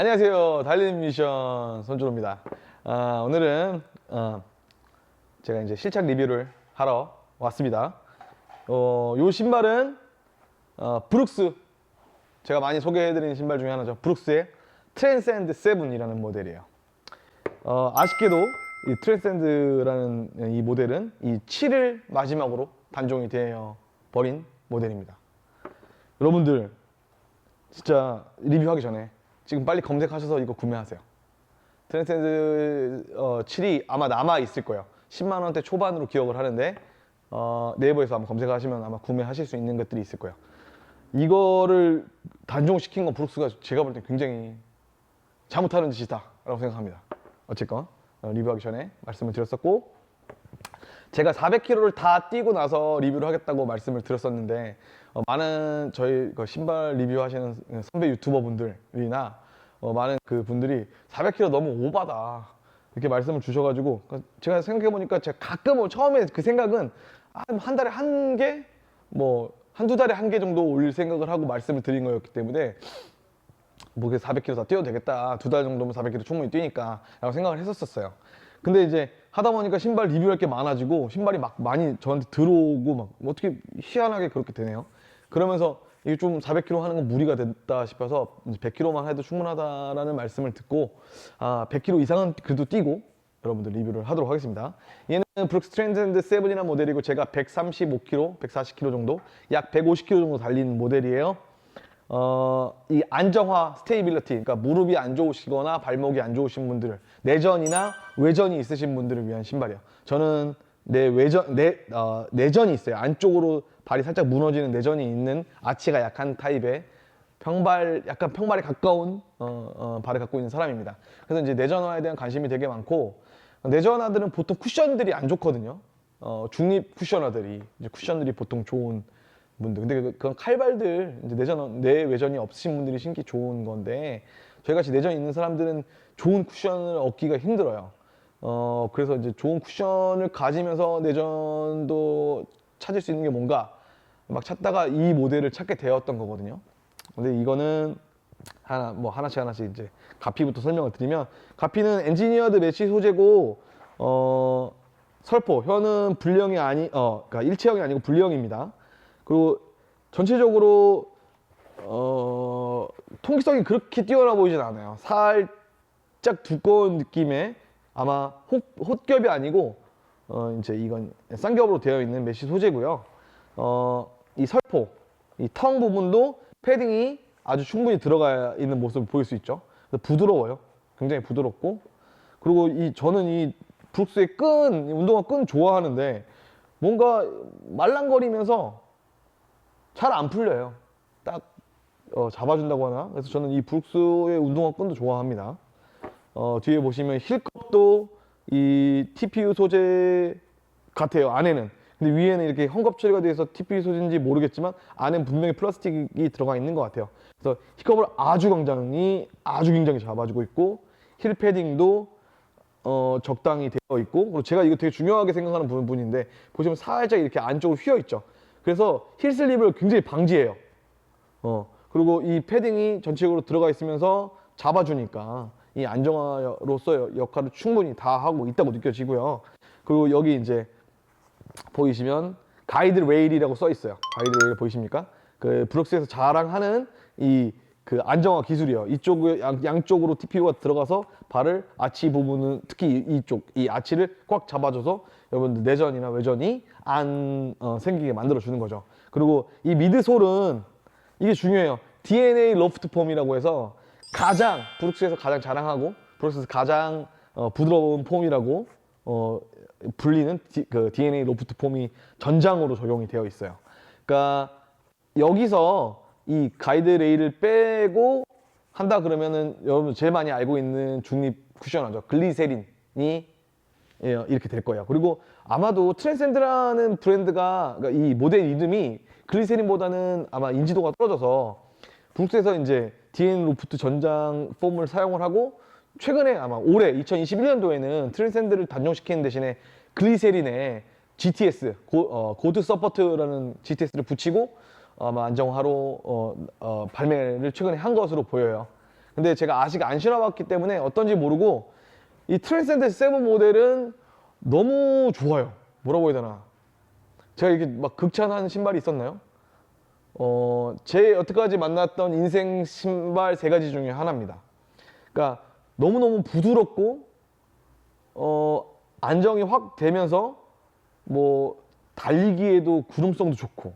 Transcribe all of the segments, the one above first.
안녕하세요. 달린 미션 손주로입니다. 아, 오늘은 어, 제가 이제 실착 리뷰를 하러 왔습니다. 어, 요 신발은 어, 브룩스 제가 많이 소개해드린 신발 중에 하나죠. 브룩스의 트랜센드 7이라는 모델이에요. 어, 아쉽게도 이 트랜센드라는 이 모델은 이 7을 마지막으로 단종이 되어 버린 모델입니다. 여러분들 진짜 리뷰하기 전에 지금 빨리 검색하셔서 이거 구매하세요. 트랜센드 어, 7이 아마 남아 있을 거예요. 10만 원대 초반으로 기억을 하는데 어, 네이버에서 아마 검색하시면 아마 구매하실 수 있는 것들이 있을 거예요. 이거를 단종시킨 건 브룩스가 제가 볼 때 굉장히 잘못하는 짓이다라고 생각합니다. 어쨌건 어, 리뷰하기 전에 말씀을 드렸었고 제가 400km를 다 뛰고 나서 리뷰를 하겠다고 말씀을 드렸었는데 어, 많은 저희 그 신발 리뷰하시는 선배 유튜버 분들이나 어, 많은 그 분들이 400km 너무 오바다 이렇게 말씀을 주셔가지고 그 제가 생각해 보니까 제가 가끔 처음에 그 생각은 아, 한 달에 한 개, 뭐 한두 달에 한 개 정도 올릴 생각을 하고 말씀을 드린 거였기 때문에 뭐 400km 다 뛰어도 되겠다. 두 달 정도면 400km 충분히 뛰니까 라고 생각을 했었었어요. 근데 이제 하다 보니까 신발 리뷰할 게 많아지고 신발이 막 많이 저한테 들어오고 막 어떻게 희한하게 그렇게 되네요. 그러면서 이게 좀 400km 하는 건 무리가 됐다 싶어서 이제 100km만 해도 충분하다라는 말씀을 듣고 아 100km 이상은 그래도 뛰고 여러분들 리뷰를 하도록 하겠습니다. 얘는 브룩스 트랜젠드 7이라는 모델이고 제가 135km, 140km 정도, 약 150km 정도 달리는 모델이에요. 어, 이 안정화 스테이빌리티, 그러니까 무릎이 안 좋으시거나 발목이 안 좋으신 분들, 내전이나 외전이 있으신 분들을 위한 신발이에요. 저는 내 외전, 내, 어, 내전이 있어요. 안쪽으로 발이 살짝 무너지는 내전이 있는 아치가 약한 타입의 평발, 약간 평발에 가까운 어, 어, 발을 갖고 있는 사람입니다. 그래서 이제 내전화에 대한 관심이 되게 많고 내전화들은 보통 쿠션들이 안 좋거든요. 어, 중립 쿠션화들이 이제 쿠션들이 보통 좋은 분들. 근데 그- 그건 칼발들 이제 내전 내 외전이 없으신 분들이 신기 좋은 건데 저희 같이 내전 있는 사람들은 좋은 쿠션을 얻기가 힘들어요. 어 그래서 이제 좋은 쿠션을 가지면서 내전도 찾을 수 있는 게 뭔가 막 찾다가 이 모델을 찾게 되었던 거거든요. 근데 이거는 하나 뭐 하나씩 하나씩 이제 가피부터 설명을 드리면 가피는 엔지니어드 매치 소재고 어 설포 혀는 불량이 아니 어 그러니까 일체형이 아니고 불량입니다. 그리고 전체적으로 어 통기성이 그렇게 뛰어나 보이진 않아요. 살짝 두꺼운 느낌의 아마 혹, 홑겹이 아니고 어 이제 이건 쌍겹으로 되어 있는 메쉬 소재고요. 어 이 설포 이 텅 부분도 패딩이 아주 충분히 들어가 있는 모습을 보일 수 있죠. 부드러워요. 굉장히 부드럽고 그리고 이 저는 이 브룩스의 끈, 이 운동화 끈 좋아하는데 뭔가 말랑거리면서 잘 안 풀려요. 딱 어, 잡아준다고 하나? 그래서 저는 이 브룩스의 운동화 끈도 좋아합니다. 어, 뒤에 보시면 힐컵도 이 TPU 소재 같아요. 안에는. 근데 위에는 이렇게 헝겊 처리가 돼서 TPU 소재인지 모르겠지만 안에는 분명히 플라스틱이 들어가 있는 것 같아요. 그래서 힐컵을 아주 굉장히 아주 굉장히 잡아주고 있고 힐 패딩도 어, 적당히 되어 있고 그리고 제가 이거 되게 중요하게 생각하는 부분인데 보시면 살짝 이렇게 안쪽으로 휘어 있죠. 그래서 힐 슬립을 굉장히 방지해요. 어, 그리고 이 패딩이 전체적으로 들어가 있으면서 잡아주니까 이 안정화로서 역할을 충분히 다 하고 있다고 느껴지고요. 그리고 여기 이제 보이시면 가이드 레일이라고 써 있어요. 가이드 레일 보이십니까? 그 브룩스에서 자랑하는 이 그 안정화 기술이요. 이쪽 양, 양쪽으로 TPU가 들어가서 발을 아치 부분은 특히 이- 이쪽 이 아치를 꽉 잡아줘서 여러분들 내전이나 외전이 안 어, 생기게 만들어 주는 거죠. 그리고 이 미드솔은 이게 중요해요. DNA 로프트 폼이라고 해서 가장 브룩스에서 가장 자랑하고 브룩스에서 가장 어, 부드러운 폼이라고 어, 불리는 디, 그 DNA 로프트 폼이 전장으로 적용이 되어 있어요. 그러니까 여기서 이 가이드 레일을 빼고 한다 그러면은 여러분 제일 많이 알고 있는 중립 쿠션하죠. 글리세린이 예, 이렇게 될 거예요. 그리고 아마도 트랜센드라는 브랜드가 그러니까 이 모델 이름이 글리세린보다는 아마 인지도가 떨어져서 브룩스에서 이제 DN 로프트 전장 폼을 사용을 하고 최근에 아마 올해 2021년도에는 트랜센드를 단종시키는 대신에 글리세린에 GTS 고, 드 서포트라는 GTS를 붙이고 아마 안정화로 어, 어, 발매를 최근에 한 것으로 보여요. 근데 제가 아직 안 신어봤기 때문에 어떤지 모르고 이 트랜센드 7 모델은 너무 좋아요. 뭐라고 해야 되나? 제가 이게 막 극찬한 신발이 있었나요? 어, 제 여태까지 만났던 인생 신발 세 가지 중에 하나입니다. 그러니까 너무너무 부드럽고 어, 안정이 확 되면서 뭐 달리기에도 구름성도 좋고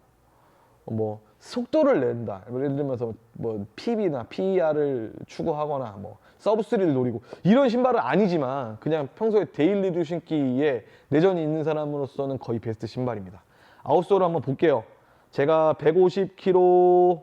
뭐 속도를 낸다. 예를 들면서 뭐 PB나 PER을 추구하거나 뭐 서브 3를 노리고 이런 신발은 아니지만 그냥 평소에 데일리로 신기에 내전이 있는 사람으로서는 거의 베스트 신발입니다. 아웃솔을 한번 볼게요. 제가 150km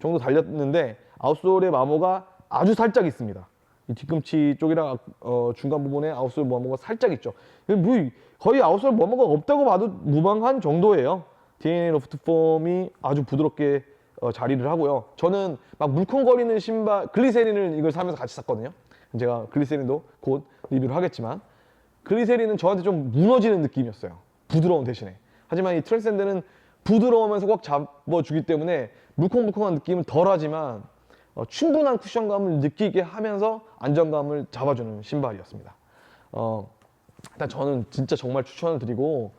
정도 달렸는데 아웃솔의 마모가 아주 살짝 있습니다. 이 뒤꿈치 쪽이랑 어, 중간 부분에 아웃솔 마모가 살짝 있죠. 뭐 거의 아웃솔 마모가 없다고 봐도 무방한 정도예요. DNA 로프트 폼이 아주 부드럽게 어, 자리를 하고요. 저는 막 물컹거리는 신발 글리세린을 이걸 사면서 같이 샀거든요. 제가 글리세린도 곧 리뷰를 하겠지만 글리세린은 저한테 좀 무너지는 느낌이었어요. 부드러운 대신에. 하지만 이 트랜센드는 부드러우면서 꽉 잡아주기 때문에 물컹물컹한 느낌은 덜하지만 어, 충분한 쿠션감을 느끼게 하면서 안정감을 잡아주는 신발이었습니다. 어, 일단 저는 진짜 정말 추천을 드리고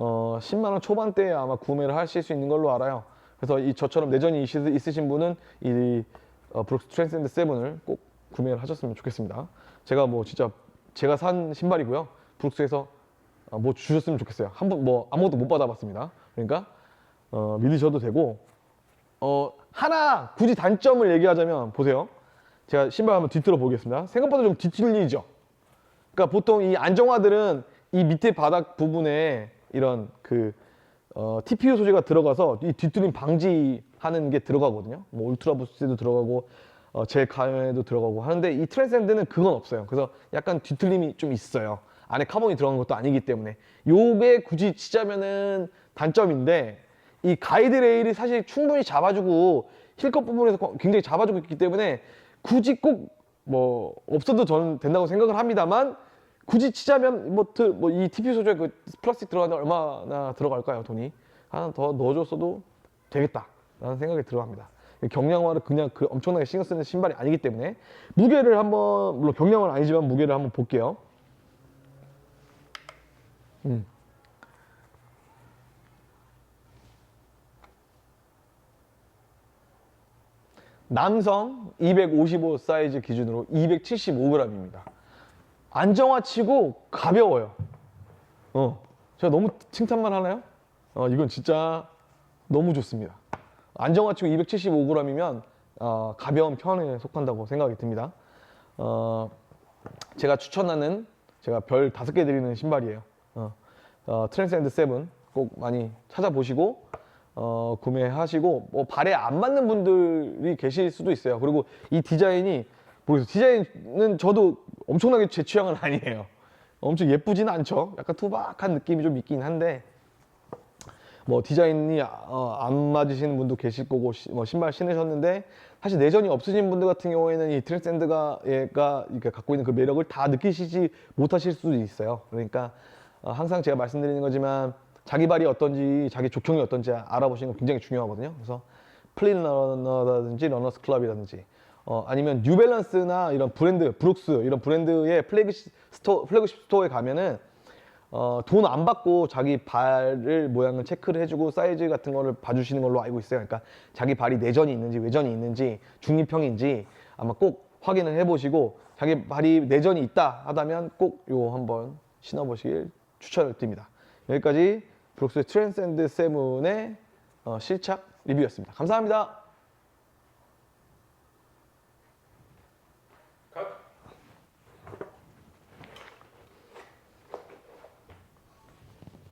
어, 10만 원 초반대에 아마 구매를 하실 수 있는 걸로 알아요. 그래서 이 저처럼 내전이 있으- 있으신 분은 이 어, 브룩스 트랜센드 7을 꼭 구매를 하셨으면 좋겠습니다. 제가 뭐 진짜 제가 산 신발이고요. 브룩스에서 어, 뭐 주셨으면 좋겠어요. 한 번 뭐 아무것도 못 받아봤습니다. 그러니까 어, 믿으셔도 되고 어, 하나 굳이 단점을 얘기하자면 보세요. 제가 신발 한번 뒤틀어 보겠습니다. 생각보다 좀 뒤틀리죠. 그러니까 보통 이 안정화들은 이 밑에 바닥 부분에 이런 그 어, TPU 소재가 들어가서 이 뒤틀림 방지하는 게 들어가거든요. 뭐 울트라 부스트도 들어가고 어, 젤 가면에도 들어가고 하는데 이 트랜센드는 그건 없어요. 그래서 약간 뒤틀림이 좀 있어요. 안에 카본이 들어간 것도 아니기 때문에 요게 굳이 치자면은 단점인데 이 가이드 레일이 사실 충분히 잡아주고 힐컷 부분에서 굉장히 잡아주고 있기 때문에 굳이 꼭 뭐 없어도 저는 된다고 생각을 합니다만 굳이 치자면 뭐이 TP 소재 그 플라스틱 들어가는데 얼마나 들어갈까요 돈이 하나 더 넣어줬어도 되겠다라는 생각이 들어갑니다. 경량화를 그냥 그 엄청나게 신경 쓰는 신발이 아니기 때문에 무게를 한번 물론 경량은 아니지만 무게를 한번 볼게요. 음. 남성 255 사이즈 기준으로 275g입니다. 안정화치고 가벼워요. 어, 제가 너무 칭찬만 하나요? 어, 이건 진짜 너무 좋습니다. 안정화치고 275g이면 어, 가벼운 편에 속한다고 생각이 듭니다. 어, 제가 추천하는 제가 별 다섯 개 드리는 신발이에요. 어, 어, 트랜스앤드 세븐 꼭 많이 찾아보시고 어, 구매하시고 뭐 발에 안 맞는 분들이 계실 수도 있어요. 그리고 이 디자인이 모르겠어요. 디자인은 저도 엄청나게 제 취향은 아니에요. 엄청 예쁘진 않죠. 약간 투박한 느낌이 좀 있긴 한데 뭐 디자인이 어, 안 맞으시는 분도 계실 거고 시- 뭐 신발 신으셨는데 사실 내전이 없으신 분들 같은 경우에는 이 트랜스앤드가 얘가 이렇게 갖고 있는 그 매력을 다 느끼시지 못하실 수도 있어요. 그러니까 어, 항상 제가 말씀드리는 거지만 자기 발이 어떤지 자기 족형이 어떤지 알아보시는 거 굉장히 중요하거든요. 그래서 플린 러너라든지 러너스 클럽이라든지 어, 아니면 뉴밸런스나 이런 브랜드 브룩스 이런 브랜드의 플래그십 스토어 플래그십 스토어에 가면은 어, 돈 안 받고 자기 발을 모양을 체크를 해주고 사이즈 같은 거를 봐주시는 걸로 알고 있어요. 그러니까 자기 발이 내전이 있는지 외전이 있는지 중립형인지 아마 꼭 확인을 해보시고 자기 발이 내전이 있다 하다면 꼭요 한번 신어보시길 추천을 드립니다. 여기까지 브룩스 트랜센드 세븐의 어, 실착 리뷰였습니다. 감사합니다.